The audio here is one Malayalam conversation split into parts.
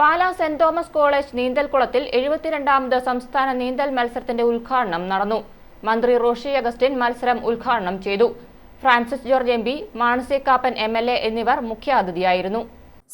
പാലാ സെന്റ് തോമസ് കോളേജ് നീന്തൽക്കുളത്തിൽ എഴുപത്തിരണ്ടാമത് സംസ്ഥാന നീന്തൽ മത്സരത്തിന്റെ ഉദ്ഘാടനം നടന്നു. മന്ത്രി റോഷി അഗസ്റ്റിൻ മത്സരം ഉദ്ഘാടനം ചെയ്തു. Francis George M P മാണസി Kappan M L A എന്നിവർ മുഖ്യാതിഥിയായിരുന്നു.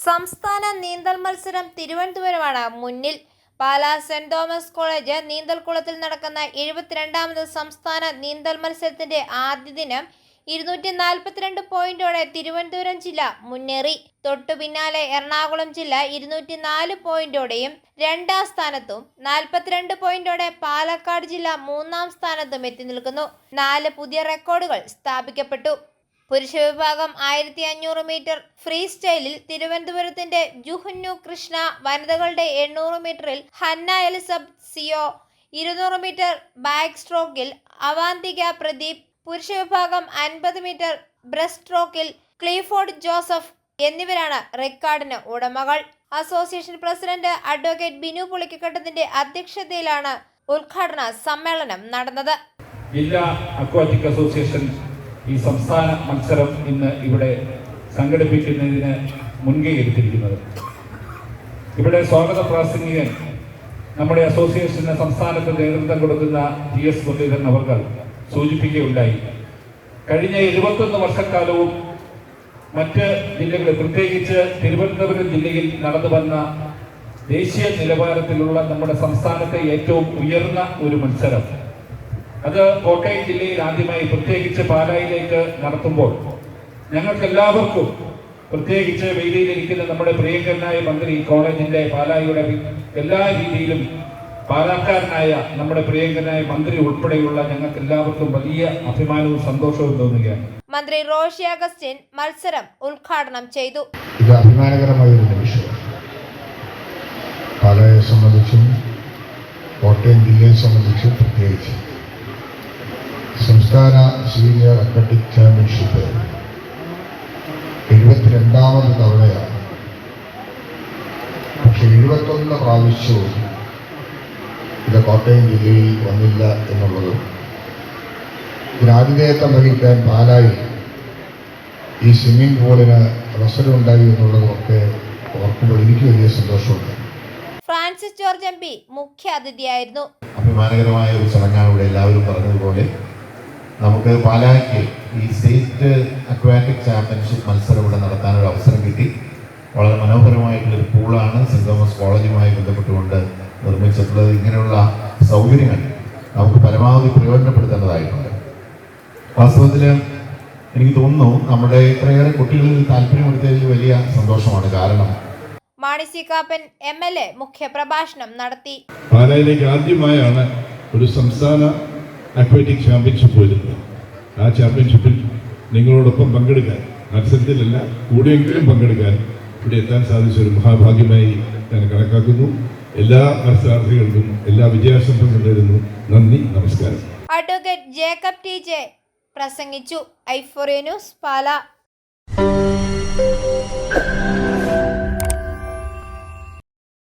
സംസ്ഥാന നീന്തൽ മത്സരം തിരുവനന്തപുരമാണ് മുന്നിൽ. പാലാ സെന്റ് തോമസ് കോളേജ് നീന്തൽക്കുളത്തിൽ നടക്കുന്ന എഴുപത്തിരണ്ടാമത് സംസ്ഥാന നീന്തൽ മത്സരത്തിന്റെ ആദ്യ ദിനം ഇരുന്നൂറ്റി നാൽപ്പത്തിരണ്ട് പോയിന്റോടെ തിരുവനന്തപുരം ജില്ല മുന്നേറി. തൊട്ടു പിന്നാലെ എറണാകുളം ജില്ല ഇരുന്നൂറ്റി നാല് പോയിന്റോടെയും രണ്ടാം സ്ഥാനത്തും നാൽപ്പത്തിരണ്ട് പോയിന്റോടെ പാലക്കാട് ജില്ല മൂന്നാം സ്ഥാനത്തും എത്തി നിൽക്കുന്നു. നാല് പുതിയ റെക്കോർഡുകൾ സ്ഥാപിക്കപ്പെട്ടു. പുരുഷ വിഭാഗം ആയിരത്തി അഞ്ഞൂറ് മീറ്റർ ഫ്രീ സ്റ്റൈലിൽ തിരുവനന്തപുരത്തിന്റെ ജുഹുന്നു കൃഷ്ണ വനിതകളുടെ എണ്ണൂറ് മീറ്ററിൽ ഹന്ന എലിസബ് സിയോ. ഇരുന്നൂറ് മീറ്റർ ബാക്ക് സ്ട്രോക്കിൽ അവാന്തിക പ്രദീപ് പുരുഷ വിഭാഗം അൻപത് മീറ്റർ ബ്രസ്റ്റ് സ്ട്രോക്കിൽ ക്ലീഫോർഡ് ജോസഫ് എന്നിവരാണ് റെക്കോർഡിന് ഉടമകൾ. അസോസിയേഷൻ പ്രസിഡന്റ് അഡ്വക്കേറ്റ് ബിനു പുളിക്കട്ടത്തിന്റെ അധ്യക്ഷതയിലാണ് ഉദ്ഘാടന സമ്മേളനം നടന്നത്. ജില്ലാ അക്വാറ്റിക് അസോസിയേഷൻ ഈ സംസ്ഥാന മത്സരം ഇന്ന് ഇവിടെ സംഘടിപ്പിക്കുന്നതിന് മുൻകൈ എടുത്തിരിക്കുന്നത്. ഇവിടെ സ്വാഗത പ്രാസംഗികൻ നമ്മുടെ അസോസിയേഷന് സംസ്ഥാനത്ത് നേതൃത്വം കൊടുക്കുന്ന ടി എസ് മുരളീധരൻ അവർ സൂചിപ്പിക്കുകയുണ്ടായി. കഴിഞ്ഞ എഴുപത്തൊന്ന് വർഷക്കാലവും മറ്റ് ജില്ലകളിൽ പ്രത്യേകിച്ച് തിരുവനന്തപുരം ജില്ലയിൽ നടന്നു വന്ന ദേശീയ നിലവാരത്തിലുള്ള നമ്മുടെ സംസ്ഥാനത്തെ ഏറ്റവും ഉയർന്ന ഒരു മത്സരം. അത് കോട്ടയം ജില്ലയിൽ ആദ്യമായി പ്രത്യേകിച്ച് പാലായിലേക്ക് നടത്തുമ്പോൾ ഞങ്ങൾക്ക് എല്ലാവർക്കും പ്രത്യേകിച്ച് വേദിയിലിരിക്കുന്ന നമ്മുടെ പ്രിയങ്കരനായ മന്ത്രി കോളേജിന്റെ പാലായിയുടെ എല്ലാ രീതിയിലും പാലാക്കാരനായ നമ്മുടെ പ്രിയങ്കരനായ മന്ത്രി ഉൾപ്പെടെയുള്ള ഞങ്ങൾക്ക് എല്ലാവർക്കും വലിയ അഭിമാനവും സന്തോഷവും തോന്നുകയാണ്. മന്ത്രി റോഷി അഗസ്റ്റിൻ മത്സരം ഉദ്ഘാടനം ചെയ്തു. ഇത് അഭിമാനകരമായ ഒരു നിമിഷമാണ് പാലയെ സംബന്ധിച്ചും കോട്ടയം ജില്ലയെ സംബന്ധിച്ചും പ്രത്യേകിച്ച് സംസ്ഥാന സീനിയർ അത്ലറ്റിക് ചാമ്പ്യൻഷിപ്പ് എഴുപത്തിരണ്ടാമത് തവണയാണ്. പക്ഷെ എഴുപത്തൊന്ന് പ്രാവശ്യവും ഇത് കോട്ടയം ജില്ലയിൽ വന്നില്ല എന്നുള്ളതും ഇതിനാതിഥേയത്വം വഹിക്കാൻ പാലായി ഈ സ്വിമ്മിംഗ് പൂളിന് അവസരമുണ്ടായി എന്നുള്ളതൊക്കെ ഓർക്കുമ്പോൾ എനിക്ക് വലിയ സന്തോഷമുണ്ട്. ഫ്രാൻസിസ് ജോർജ് എം പി മുഖ്യ അതിഥിയായിരുന്നു. അഭിമാനകരമായ ഒരു ചടങ്ങാണ് ഇവിടെ എല്ലാവരും പറഞ്ഞതുപോലെ. നമുക്ക് പാലായ്ക്ക് ഈ സ്റ്റേറ്റ് അക്വാറ്റിക് ചാമ്പ്യൻഷിപ്പ് മത്സരം ഇവിടെ നടത്താനൊരു അവസരം കിട്ടി. വളരെ മനോഹരമായിട്ടുള്ളൊരു പൂളാണ് സെന്റ് തോമസ് കോളേജുമായി ബന്ധപ്പെട്ടുകൊണ്ട് നിർമ്മിച്ചിട്ടുള്ളത് ഇങ്ങനെയുള്ള സൗകര്യങ്ങൾ നമുക്ക് പരമാവധി പ്രയോജനപ്പെടുത്തേണ്ടതായിട്ടുണ്ട്. വാസ്തവത്തിൽ എനിക്ക് തോന്നുന്നു നമ്മുടെ ഇത്രയേറെ കുട്ടികളിൽ താല്പര്യമെടുത്തതിൽ വലിയ സന്തോഷമാണ്. കാരണം Mani C Kappan M L A മുഖ്യപ്രഭാഷണം നടത്തി. പാലയിലേക്ക് ആദ്യമായാണ് ഒരു സംസ്ഥാന അക്വാറ്റിക് ചാമ്പ്യൻഷിപ്പ് വരുന്നത് ആ ചാമ്പ്യൻഷിപ്പിൽ നിങ്ങളോടൊപ്പം പങ്കെടുക്കാൻ മത്സരത്തിലല്ല കൂടെയെങ്കിലും പങ്കെടുക്കാൻ ഇവിടെ എത്താൻ സാധിച്ച ഒരു മഹാഭാഗ്യമായി ഞാൻ കണക്കാക്കുന്നു. എല്ലാ മത്സരാർത്ഥികൾക്കും എല്ലാ വിജയാശംസകളും നേരുന്നു. നന്ദി നമസ്കാരം. അഡ്വക്കേറ്റ് ജേക്കബ് ടി ജെ പ്രസംഗിച്ചു. ഐഫോറിയ ന്യൂസ് പാല.